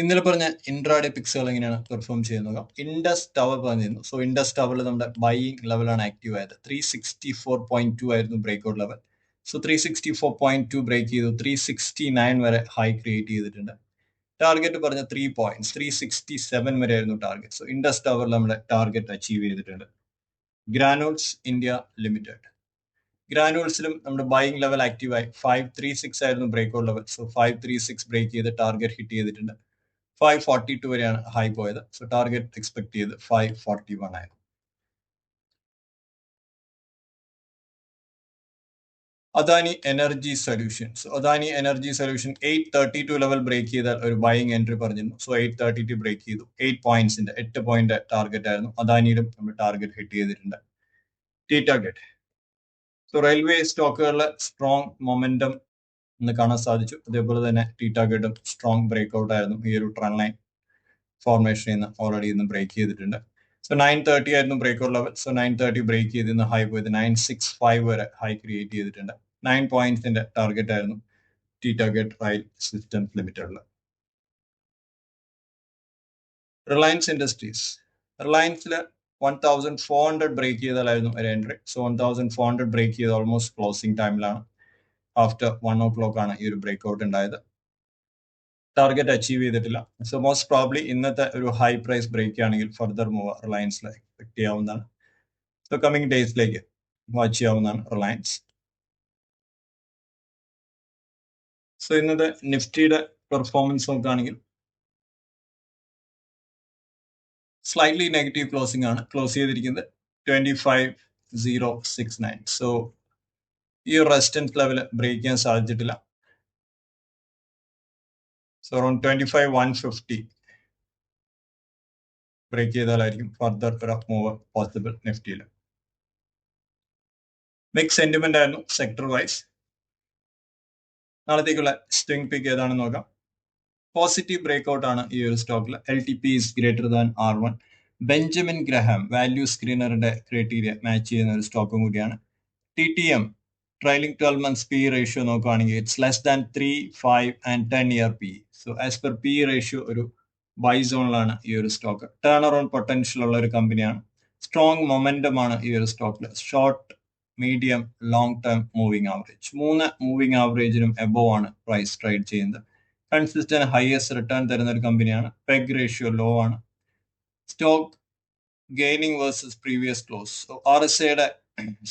ഇന്നലെ പറഞ്ഞ ഇൻട്രാഡേ പിക്സുകൾ എങ്ങനെയാണ് പെർഫോം ചെയ്യുന്നത് ഇൻഡസ് ടവർ പറഞ്ഞിരുന്നു. സോ ഇൻഡസ് ടവറിൽ നമ്മുടെ ബൈയിങ് ലെവലാണ് ആക്റ്റീവ് ആയത്. Three sixty four point two ആയിരുന്നു breakout level so three sixty four point two break ചെയ്തു. ത്രീ സിക്സ്റ്റി നയൻ വരെ ഹൈ ക്രിയേറ്റ് ചെയ്തിട്ടുണ്ട്. ടാർഗറ്റ് പറഞ്ഞ three points three sixty seven വരെ ആയിരുന്നു ടാർഗറ്റ് സോ ഇൻഡസ് ടവറിൽ നമ്മുടെ ടാർഗറ്റ് അച്ചീവ് ചെയ്തിട്ടുണ്ട്. ഗ്രാനോൾസ് ഇന്ത്യ ലിമിറ്റഡ് ഗ്രാനോൾസിലും നമ്മുടെ ബൈയിങ് ലെവൽ ആക്റ്റീവ് ആയി. ഫൈവ് ത്രീ സിക്സ് ആയിരുന്നു break out level so five three six break ചെയ്ത് ടാർഗറ്റ് ഹിറ്റ് ചെയ്തിട്ടുണ്ട്. ഫൈവ് ഫോർട്ടി ടു വരെയാണ് ഹൈ പോയത്. സോ ടാർഗറ്റ് എക്സ്പെക്ട് ചെയ്ത് ഫൈവ് ഫോർട്ടി വൺ ആയിരുന്നു. Adani energy solutions Adani energy solution eight thirty two level break ചെയ്താൽ ഒരു buying entry പറഞ്ഞിരുന്നു. So eight thirty two break ചെയ്തു. എയ്റ്റ് പോയിന്റ്സിന്റെ എട്ട് പോയിന്റ് ടാർഗറ്റ് ആയിരുന്നു. അദാനിയിലും നമ്മൾ ടാർഗറ്റ് ഹിറ്റ് ചെയ്തിട്ടുണ്ട്. ടി ടാർഗറ്റ് സോ റെയിൽവേ സ്റ്റോക്കുകളിലെ സ്ട്രോങ് മൊമെന്റം ഇന്ന് കാണാൻ സാധിച്ചു. അതേപോലെ തന്നെ ടി സ്ട്രോങ് ബ്രേക്ക് ഔട്ട് ആയിരുന്നു. ഈ ഒരു ട്രെൻ ലൈൻ ഫോർമേഷനിൽ നിന്ന് ഓൾറെഡി ഇന്ന് ബ്രേക്ക് ചെയ്തിട്ടുണ്ട്. സോ നയൻ തേർട്ടി ആയിരുന്നു break out level so nine thirty break ചെയ്ത് ഇന്ന് ഹൈ പോയത് നയൻ സിക്സ് ഫൈവ് വരെ ഹൈ ക്രിയേറ്റ് ചെയ്തിട്ടുണ്ട്. നയൻ പോയിന്റ്സിന്റെ ടാർഗറ്റ് ആയിരുന്നു ടി ടാർഗറ്റ് റൈൽ സിസ്റ്റംസ് ലിമിറ്റഡിൽ Reliance industries റിലയൻസിൽ one thousand four hundred break ചെയ്താലായിരുന്നു ഒരു entry so one thousand four hundred break ചെയ്ത് ഓൾമോസ്റ്റ് ക്ലോസിംഗ് ടൈമിലാണ് ആഫ്റ്റർ വൺ ഓ ക്ലോക്ക് ആണ് ഈ ഒരു ബ്രേക്ക് ഔട്ട് ഉണ്ടായത്. ടാർഗറ്റ് അച്ചീവ് ചെയ്തിട്ടില്ല. സോ മോസ്റ്റ് പ്രോബ്ലി ഇന്നത്തെ ഒരു ഹൈ പ്രൈസ് ബ്രേക്ക് ആണെങ്കിൽ ഫർദർ മൂവ് റിലയൻസിൽ എക്സ്പെക്ട് ചെയ്യാവുന്നതാണ്. സോ കമ്മിങ് ഡേയ്സിലേക്ക് വാച്ച് ചെയ്യാവുന്നതാണ് റിലയൻസ് സോ ഇന്നത്തെ നിഫ്റ്റിയുടെ പെർഫോമൻസ് നോക്കുകയാണെങ്കിൽ സ്ലൈറ്റ്ലി നെഗറ്റീവ് ക്ലോസിംഗ് ആണ്. ക്ലോസ് ചെയ്തിരിക്കുന്നത് twenty five zero six nine so ഈ റെസിസ്റ്റൻസ് ലെവൽ ബ്രേക്ക് ചെയ്യാൻ സാധിച്ചിട്ടില്ല. So around twenty five one fifty break ചെയ്താലായിരിക്കും further move possible നിഫ്റ്റിയിൽ മിക്സ് സെന്റിമെന്റ് ആയിരുന്നു സെക്ടർ വൈസ് നാളത്തേക്കുള്ള സ്വിംഗ് പിക്ക് ഏതാണെന്ന് നോക്കാം. പോസിറ്റീവ് ബ്രേക്ക് ഔട്ട് ആണ് ഈ ഒരു സ്റ്റോക്കിൽ L T P is greater than R one Benjamin Graham value സ്ക്രീനറിന്റെ criteria match ചെയ്യുന്ന ഒരു സ്റ്റോക്കും കൂടിയാണ്. ടി ടി എം ട്രailing 12 മന്ത്സ് പി റേഷ്യോ നോക്കുകയാണെങ്കിൽ it's less than three five and ten year P so as per P ratio ഒരു buy സോണിലാണ് ഈ ഒരു സ്റ്റോക്ക് ടേൺ അറൗണ്ട് പൊട്ടൻഷ്യൽ ഉള്ള ഒരു കമ്പനിയാണ് സ്ട്രോങ് മൊമെന്റം ആണ് ഈ ഒരു സ്റ്റോക്കിൽ short medium long term moving average മൂന്ന് മൂവിങ് ആവറേജിനും എബോവ് ആണ് പ്രൈസ് ട്രേഡ് ചെയ്യുന്നത്. കൺസിസ്റ്റന്റ് ഹയസ്റ്റ് റിട്ടേൺ തരുന്ന ഒരു കമ്പനിയാണ് പെഗ് റേഷ്യോ ലോ ആണ്. Stock gaining versus previous close R S എയുടെ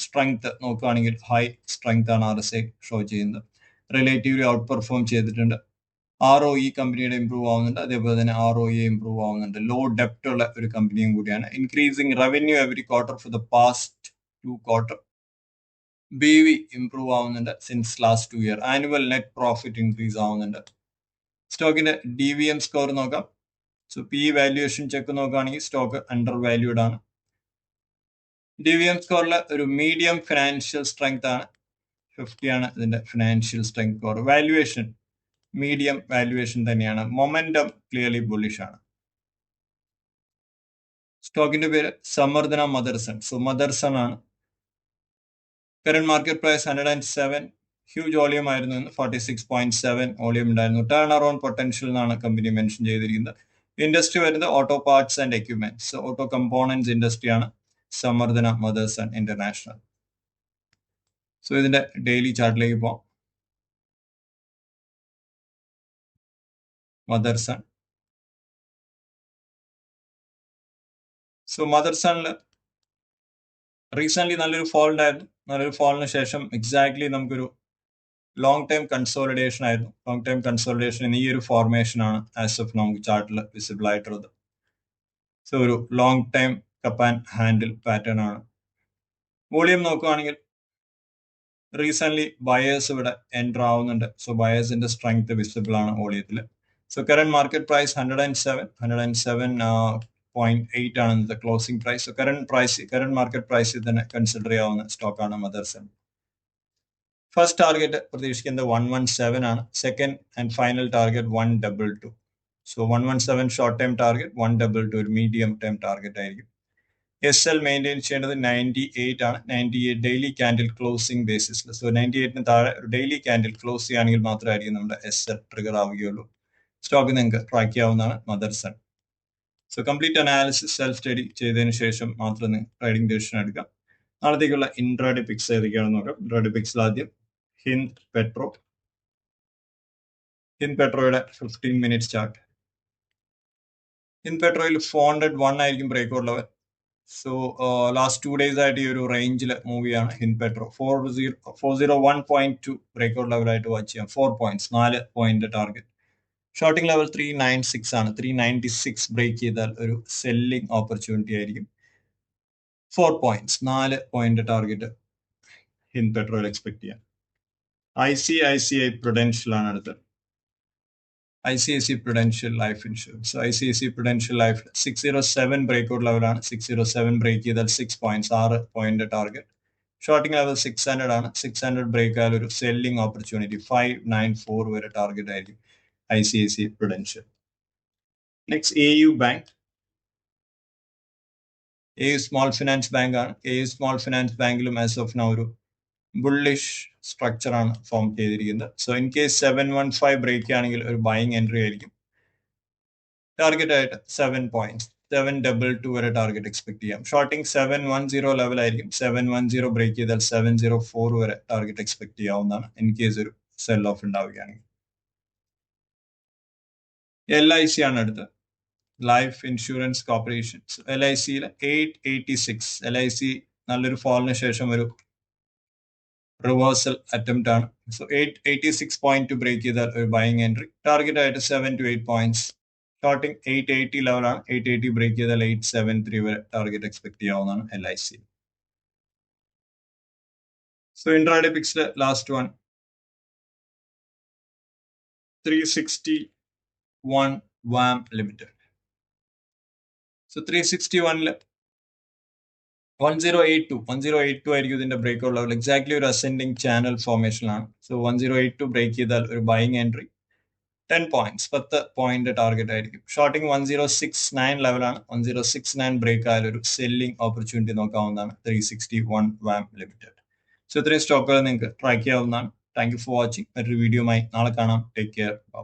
സ്ട്രെങ്ത് നോക്കുകയാണെങ്കിൽ ഹൈ സ്ട്രെങ്ത് ആണ് ആർ എസ് ഐ ഷോ ചെയ്യുന്നത്. റിലേറ്റീവ്ലി ഔട്ട് പെർഫോം ചെയ്തിട്ടുണ്ട് ആർ ഒ ഇ കമ്പനിയുടെ ഇമ്പ്രൂവ് ആവുന്നുണ്ട്. അതേപോലെ തന്നെ ആർ ഒ ഇ ഇമ്പ്രൂവ് ആവുന്നുണ്ട്. ലോ ഡെപ്റ്റ് ഉള്ള ഒരു കമ്പനിയും കൂടിയാണ്. Increasing revenue every quarter for the past two quarter B V improve ആവുന്നുണ്ട് since last two year annual net profit increase ആവുന്നുണ്ട്. സ്റ്റോക്കിന്റെ ഡി വി എം സ്കോർ നോക്കാം. സോ പി വാല്യുവേഷൻ ചെക്ക് നോക്കുകയാണെങ്കിൽ സ്റ്റോക്ക് അണ്ടർ വാല്യൂഡ് ആണ്. D സ്കോറിലെ ഒരു medium financial strength ആണ്. Fifty ആണ് ഇതിന്റെ financial strength score valuation medium valuation തന്നെയാണ്. മൊമെന്റം ക്ലിയർലി ബുള്ളിഷ് ആണ്. സ്റ്റോക്കിന്റെ പേര് സമർദ്ദന മദർസൺ സോ മദർസൺ ആണ്. Current market price hundred and seven huge volume ആയിരുന്നു forty six point seven volume ഉണ്ടായിരുന്നു. ടേൺ അറൌണ്ട് പൊട്ടൻഷ്യൽ എന്നാണ് കമ്പനി മെൻഷൻ ചെയ്തിരിക്കുന്നത്. ഇൻഡസ്ട്രി വരുന്നത് auto parts and equipments auto components ഇൻഡസ്ട്രിയാണ് Samvardhana Motherson international so ഇതിന്റെ ഡെയിലി ചാർട്ടിലേക്ക് പോവാം. മദർസൺ സോ മദർസണിൽ റീസെന്റ് നല്ലൊരു ഫോൾ ഉണ്ടായിരുന്നു നല്ലൊരു ഫോളിന് ശേഷം എക്സാക്ട്ലി നമുക്കൊരു ലോങ് ടൈം കൺസോളിഡേഷൻ ആയിരുന്നു. ലോങ് ടൈം കൺസോളിഡേഷൻ ഈ ഒരു ഫോർമേഷൻ ആണ് ആസ് ഓഫ് നമുക്ക് ചാർട്ടിൽ വിസിബിൾ ആയിട്ടുള്ളത്. സോ ഒരു long time cup and handle pattern ആണ്. വോളിയം നോക്കുകയാണെങ്കിൽ റീസെന്റ് ബയേഴ്സ് ഇവിടെ എന്റർ ആവുന്നുണ്ട്. സോ ബയേഴ്സിന്റെ സ്ട്രെങ്ത് വിസിബിൾ ആണ് വോളിയത്തിൽ so current market price hundred and seven hundred and seven point eight ആണ് ഇന്നത്തെ closing price so current price current market പ്രൈസിൽ തന്നെ കൺസിഡർ ചെയ്യാവുന്ന സ്റ്റോക്കാണ് മദർസൺ ഫസ്റ്റ് ടാർഗറ്റ് പ്രതീക്ഷിക്കുന്നത് വൺ വൺ സെവൻ ആണ്. Second and final target one double two so one one seven short time target one double two ഒരു medium time target ആയിരിക്കും. S L maintain ചെയ്യേണ്ടത് ninety eight ആണ്. Ninety eight daily candle closing ബേസിസിൽ so ninety എയ്റ്റിന് താഴെ ഒരു daily candle close ചെയ്യുകയാണെങ്കിൽ മാത്രമായിരിക്കും നമ്മുടെ എസ് എൽ ട്രിഗർ ആവുകയുള്ളൂ. സ്റ്റോക്ക് നിങ്ങൾക്ക് ട്രാക്ക് ചെയ്യാവുന്നതാണ് Motherson so complete analysis self study ചെയ്തതിന് ശേഷം മാത്രം ട്രേഡിംഗ് ഡിസിഷൻ എടുക്കാം നാളത്തേക്കുള്ള ഇൻട്രാഡി പിക്സ് ഏതൊക്കെയാണെന്ന് നോക്കാം. ഇൻട്രാഡി പിക്സിൽ ആദ്യം ഹിന്ദ് പെട്രോ ഹിന്ദ് പെട്രോയുടെ ഫിഫ്റ്റീൻ മിനിറ്റ്സ് ചാർട്ട് ഹിന്ദ് പെട്രോയിൽ ഫോർ ഹൺഡ്രഡ് വൺ ആയിരിക്കും ബ്രേക്ക് ഉള്ളവർ സോ ലാസ്റ്റ് ടു ഡേയ്സ് ആയിട്ട് ഈ ഒരു റേഞ്ചിൽ മൂവിയാണ് Hind petro four zero four zero one point two breakout ലെവലായിട്ട് watch ചെയ്യാം. ഫോർ പോയിന്റ്സ് നാല് point target shorting level three nine six ആണ്. ത്രീ നയന്റി സിക്സ് ബ്രേക്ക് ചെയ്താൽ ഒരു സെല്ലിംഗ് ഓപ്പർച്യൂണിറ്റി ആയിരിക്കും. ഫോർ പോയിന്റ്സ് നാല് പോയിന്റ് ടാർഗറ്റ് ഹിൻ പെട്രോയിൽ എക്സ്പെക്ട് ചെയ്യാം I C I C I prudential ആണ് അടുത്തത് I C I C prudential life insurance I C I C Insurance. Life six zero seven break out ലെവലാണ് six zero seven break ചെയ്താൽ six points ആറ് point target shorting level six hundred ആണ്. Six hundred break ആയാൽ ഒരു selling opportunity five nine four വരെ target ആയിരിക്കും I C I C prudential next A U bank A U small finance bank ആണ്. A U small finance ബാങ്കിലും as of now ഒരു bullish structure ആണ് form ചെയ്തിരിക്കുന്നത്. So in case seven one five break ആണെങ്കിൽ ഒരു buying entry ആയിരിക്കും. Target ആയിട്ട് seven points seven double two വരെ ടാർഗറ്റ് എക്സ്പെക്ട് ചെയ്യാം. Shorting seven one zero level ആയിരിക്കും. സെവൻ വൺ സീറോ ബ്രേക്ക് ചെയ്താൽ സെവൻ സീറോ ഫോർ വരെ ടാർഗറ്റ് എക്സ്പെക്ട് ചെയ്യാവുന്നതാണ്. ഇൻ കേസ് ഒരു സെൽ ഓഫ് ഉണ്ടാവുകയാണെങ്കിൽ. എൽ ഐ സി ആണ് അടുത്ത് life insurance corporation L I സിയിലെ eight eighty six L I C നല്ലൊരു ഫോളിന് ശേഷം ഒരു റിവേഴ്സൽ അറ്റംപ്റ്റ് ആണ്. So eight eighty six point two break ചെയ്താൽ ഒരു ബൈങ് എൻട്രി ടാർഗറ്റ് ആയിട്ട് seven two eight points shorting eight eighty ലെവലാണ് എയ്റ്റ് എയ്റ്റി ബ്രേക്ക് ചെയ്താൽ എയ്റ്റ് സെവൻ ത്രീ വരെ ടാർഗറ്റ് എക്സ്പെക്ട് ചെയ്യാവുന്നതാണ് L I C so intraday പിക്സിലെ last one three sixty one wam limited so three sixty വണ്ണിൽ one zero eight two one zero eight two ആയിരിക്കും ഇതിന്റെ break out level exactly ഒരു ascending channel formation ആണ്. So one zero eight two break ചെയ്താൽ ഒരു buying entry ten points പത്ത് point target ആയിരിക്കും. Shorting one zero six nine ലെവലാണ് one zero six nine break ആയാലും ഒരു സെല്ലിംഗ് ഓപ്പർച്യൂണിറ്റി നോക്കാവുന്നതാണ്. Three sixty one wam limited so ഇത്രയും സ്റ്റോക്കുകൾ നിങ്ങൾക്ക് ട്രാക്ക് ചെയ്യാവുന്നതാണ്. താങ്ക് യു ഫോർ വാച്ചിങ് മറ്റൊരു വീഡിയോയുമായി നാളെ കാണാം. Take care bye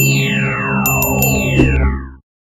Yeah.